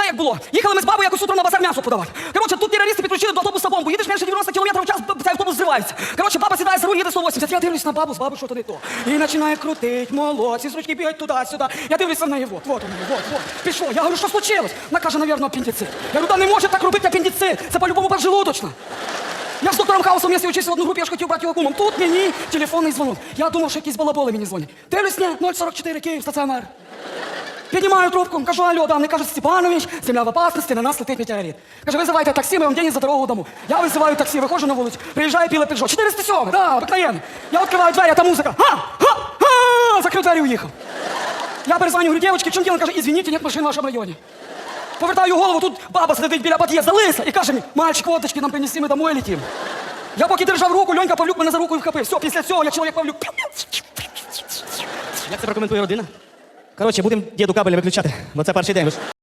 все як було. Їхали ми з бабою якось утром на базар м'ясо подавати. Коротше, тут терористи підключили до автобуса бомбу. Їдеш менше 90 км в час, цей автобус зривається. Коротше, баба сідає за руль, їде 180. Я дивлюсь на бабу, з бабою що то не то. І починає крутить, молодці, зручки бігають туди-сюди. Я дивлюся на неї, вот, вот у вот, вот. Пішло. Я говорю, що случилось? Вона каже, навірно, апендицит. Я говорю, да не може так робити апендицит. Це по-любому поджелудочна. Я з доктором Хаусом вместе учився в одну групу, я ж хотів брати його кумом. Тут мені телефонний дзвонок. Я думав, що якісь балаболи мені дзвонять. Ні, 044 Київ, стаціонар. Піднімаю трубку, кажу, алло, да, мені кажуть, Степанович, земля в опасності, на нас летить метеорит. Каже, визивайте таксі, ми вам деньги за дорогу дамо. Я визиваю таксі, виходжу на вулицю, приїжджає піле Пежо. 407, да, обикновенно. Я відкриваю двері, а там музика. Ха, ха, ха, закрив двері уїхав. Я перезвоню, говорю, девочки, в чому діло? Каже, извините, нет машин в вашому районі. Повертаю голову, тут баба сидить біля під'їзда, лиса, і каже мені, мальчик, водочки нам принеси, ми домой летим. Я поки держав руку, Льонька Павлюк мене за руку і вхопив. Все, після цього я чоловік Павлюк. Як це прокоментує родина? Коротше, будемо діду кабеля виключати, бо це перший день.